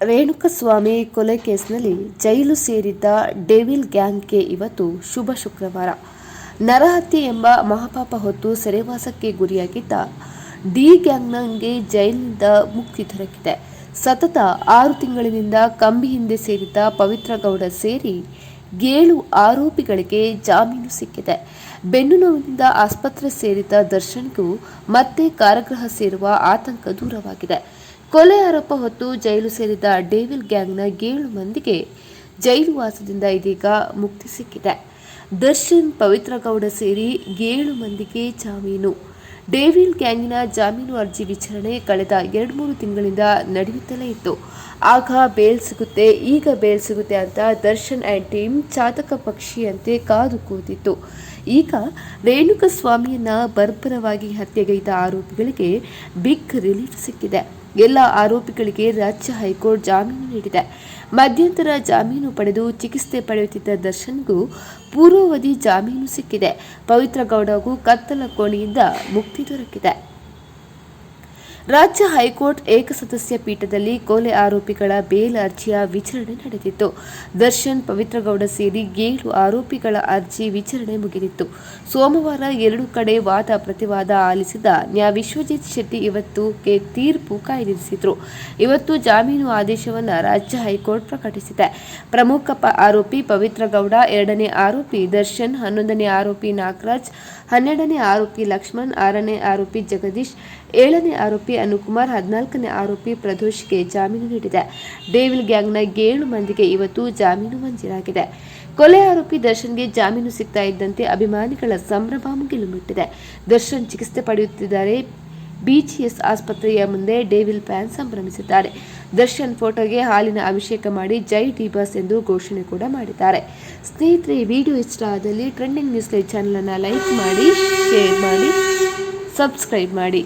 ರೇಣುಕಸ್ವಾಮಿ ಕೊಲೆ ಕೇಸ್ನಲ್ಲಿ ಜೈಲು ಸೇರಿದ್ದ ಡೇವಿಲ್ ಗ್ಯಾಂಗ್ಗೆ ಇವತ್ತು ಶುಭ ಶುಕ್ರವಾರ. ನರಹತ್ಯೆ ಎಂಬ ಮಹಾಪಾಪ ಹೊತ್ತು ಸೆರೆವಾಸಕ್ಕೆ ಗುರಿಯಾಗಿದ್ದ ಡಿ ಗ್ಯಾಂಗ್ನಂಗೆ ಜೈಲಿನಿಂದ ಮುಕ್ತಿ ದೊರಕಿದೆ. ಸತತ ಆರು ತಿಂಗಳಿನಿಂದ ಕಂಬಿ ಹಿಂದೆ ಸೇರಿದ್ದ ಪವಿತ್ರ ಗೌಡ ಸೇರಿ ಏಳು ಆರೋಪಿಗಳಿಗೆ ಜಾಮೀನು ಸಿಕ್ಕಿದೆ. ಬೆನ್ನು ನೋವಿನಿಂದ ಆಸ್ಪತ್ರೆ ಸೇರಿದ್ದ ದರ್ಶನ್ಗೂ ಮತ್ತೆ ಕಾರಾಗೃಹ ಸೇರುವ ಆತಂಕ ದೂರವಾಗಿದೆ. ಕೊಲೆ ಆರೋಪ ಹೊತ್ತು ಜೈಲು ಸೇರಿದ್ದ ಡೇವಿಲ್ ಗ್ಯಾಂಗ್ನ ಏಳು ಮಂದಿಗೆ ಜೈಲು ವಾಸದಿಂದ ಇದೀಗ ಮುಕ್ತಿ ಸಿಕ್ಕಿದೆ. ದರ್ಶನ್, ಪವಿತ್ರ ಗೌಡ ಸೇರಿ ಏಳು ಮಂದಿಗೆ ಜಾಮೀನು. ಡೇವಿಲ್ ಗ್ಯಾಂಗಿನ ಜಾಮೀನು ಅರ್ಜಿ ವಿಚಾರಣೆ ಕಳೆದ ಎರಡು ಮೂರು ತಿಂಗಳಿಂದ ನಡೆಯುತ್ತಲೇ ಇತ್ತು. ಆಗ ಬೇಲ್ ಸಿಗುತ್ತೆ, ಈಗ ಬೇಲ್ ಸಿಗುತ್ತೆ ಅಂತ ದರ್ಶನ್ ಆ್ಯಂಡ್ ಟೀಮ್ ಚಾತಕ ಪಕ್ಷಿಯಂತೆ ಕಾದು ಕೂತಿತ್ತು. ಈಗ ರೇಣುಕಸ್ವಾಮಿಯನ್ನ ಬರ್ಬರವಾಗಿ ಹತ್ಯೆಗೈದ ಆರೋಪಿಗಳಿಗೆ ಬಿಗ್ ರಿಲೀಫ್ ಸಿಕ್ಕಿದೆ. ಎಲ್ಲ ಆರೋಪಿಗಳಿಗೆ ರಾಜ್ಯ ಹೈಕೋರ್ಟ್ ಜಾಮೀನು ನೀಡಿದೆ. ಮಧ್ಯಂತರ ಜಾಮೀನು ಪಡೆದು ಚಿಕಿತ್ಸೆ ಪಡೆಯುತ್ತಿದ್ದ ದರ್ಶನ್ಗೂ ಪೂರ್ವಾವಧಿ ಜಾಮೀನು ಸಿಕ್ಕಿದೆ. ಪವಿತ್ರ ಗೌಡಗೂ ಕತ್ತಲ ಕೋಣೆಯಿಂದ ಮುಕ್ತಿ ದೊರಕಿದೆ. ರಾಜ್ಯ ಹೈಕೋರ್ಟ್ ಏಕಸದಸ್ಯ ಪೀಠದಲ್ಲಿ ಕೊಲೆ ಆರೋಪಿಗಳ ಬೇಲ್ ಅರ್ಜಿಯ ವಿಚಾರಣೆ ನಡೆದಿತ್ತು. ದರ್ಶನ್, ಪವಿತ್ರಗೌಡ ಸೇರಿ ಏಳು ಆರೋಪಿಗಳ ಅರ್ಜಿ ವಿಚಾರಣೆ ಮುಗಿದಿತ್ತು. ಸೋಮವಾರ ಎರಡು ಕಡೆ ವಾದ ಪ್ರತಿವಾದ ಆಲಿಸಿದ ನ್ಯಾ ವಿಶ್ವಜಿತ್ ಶೆಟ್ಟಿ ಇವತ್ತು ತೀರ್ಪು ಕಾಯ್ದಿರಿಸಿದ್ರು. ಇವತ್ತು ಜಾಮೀನು ಆದೇಶವನ್ನು ರಾಜ್ಯ ಹೈಕೋರ್ಟ್ ಪ್ರಕಟಿಸಿದೆ. ಪ್ರಮುಖ ಆರೋಪಿ ಪವಿತ್ರಗೌಡ, ಎರಡನೇ ಆರೋಪಿ ದರ್ಶನ್, ಹನ್ನೊಂದನೇ ಆರೋಪಿ ನಾಗರಾಜ್, ಹನ್ನೆರಡನೇ ಆರೋಪಿ ಲಕ್ಷ್ಮಣ್, ಆರನೇ ಆರೋಪಿ ಜಗದೀಶ್, ಏಳನೇ ಆರೋಪಿ ಅನುಕುಮಾರ್ ಹದಿನಾಲ್ಕನೇ ಆರೋಪಿ ಪ್ರದೋಷ್ಗೆ ಜಾಮೀನು ನೀಡಿದೆ. ಡೇವಿಲ್ ಗ್ಯಾಂಗ್ನ ಏಳು ಮಂದಿಗೆ ಇವತ್ತು ಜಾಮೀನು ಮಂಜೂರಾಗಿದೆ. ಕೊಲೆ ಆರೋಪಿ ದರ್ಶನ್ಗೆ ಜಾಮೀನು ಸಿಗ್ತಾ ಇದ್ದಂತೆ ಅಭಿಮಾನಿಗಳ ಸಂಭ್ರಮ ಮುಗಿಲು ದರ್ಶನ್ ಚಿಕಿತ್ಸೆ ಪಡೆಯುತ್ತಿದ್ದಾರೆ. ಬಿಜಿಎಸ್ ಆಸ್ಪತ್ರೆಯ ಮುಂದೆ ಡೇವಿಲ್ ಪ್ಯಾನ್ ಸಂಭ್ರಮಿಸಿದ್ದಾರೆ. ದರ್ಶನ್ ಫೋಟೋಗೆ ಹಾಲಿನ ಅಭಿಷೇಕ ಮಾಡಿ ಜೈ ಡಿ ಬಸ್ ಎಂದು ಘೋಷಣೆ ಕೂಡ ಮಾಡಿದ್ದಾರೆ. ಸ್ನೇಹಿತರೆ ವಿಡಿಯೋ ಇಷ್ಟ ಆದಲ್ಲಿ ಟ್ರೆಂಡಿಂಗ್ ನ್ಯೂಸ್ ಲೈವ್ ಚಾನಲನ್ನು ಲೈಕ್ ಮಾಡಿ, ಶೇರ್ ಮಾಡಿ, ಸಬ್ಸ್ಕ್ರೈಬ್ ಮಾಡಿ.